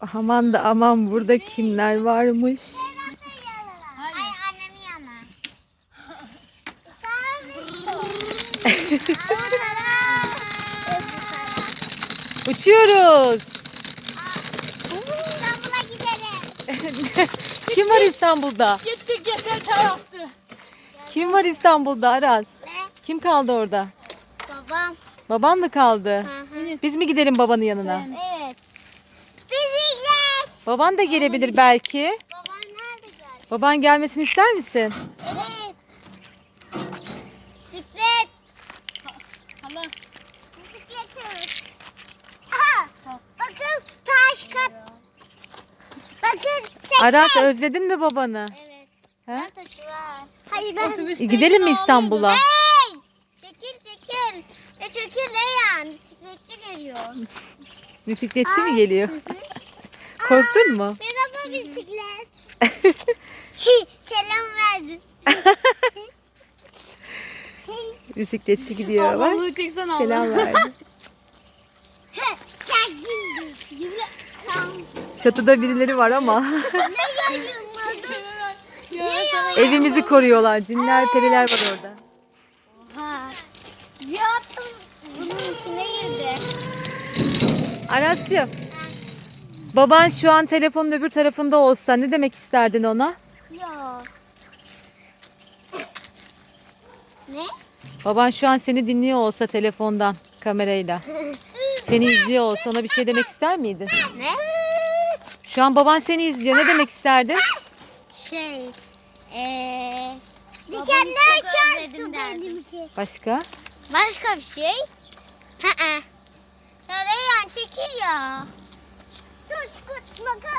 Aman da aman burada kimler varmış. Hayır annemin yana. Uçuyoruz. İstanbul'a gidelim. Kim var İstanbul'da? Gittik geçen taraftı. Kim var İstanbul'da Aras? Ne? Kim kaldı orada? Babam. Baban mı kaldı? Hı hı. Biz mi gidelim babanın yanına? Evet. Bisiklet. Baban da gelebilir belki. Baban nerede geldi? Baban gelmesini ister misin? Evet. Bisiklet. Hala. Bisikletiz. Aha. Bakın taş kat. Bakın. tekrar. Aras özledin mi babanı? Evet. He? Ben taşı var. Hayır ben. Otobüste E, gidelim mi. İstanbul'a? Hey! Çekil çekil. Ne çekil ne yani? Bisikletçi geliyor. Bisikletçi mi geliyor? Korktun mu? Merhaba bisiklet. Selam verdim. Bisikletçi gidiyor bak. Allah'ını çeksen Allah. Selam verdi. Çatıda birileri var ama Ne yayınladı? Ya, Ne yayınladı? evimizi koruyorlar. Cinler, periler var orada. Ha. Yattım. Bunun içine girdi. Aras'cığım. Baban şu an telefonun öbür tarafında olsa ne demek isterdin ona? Ya. Ne? Baban şu an seni dinliyor olsa telefondan, kamerayla. Seni izliyor olsa ona bir şey demek ister miydin? Ne? Şu an baban seni izliyor. Ne demek isterdin? Şey. Eee. Dikenler çarptı benim şey. Başka? Başka bir şey? Hı hı. Ya Reyhan çekil ya. 你们看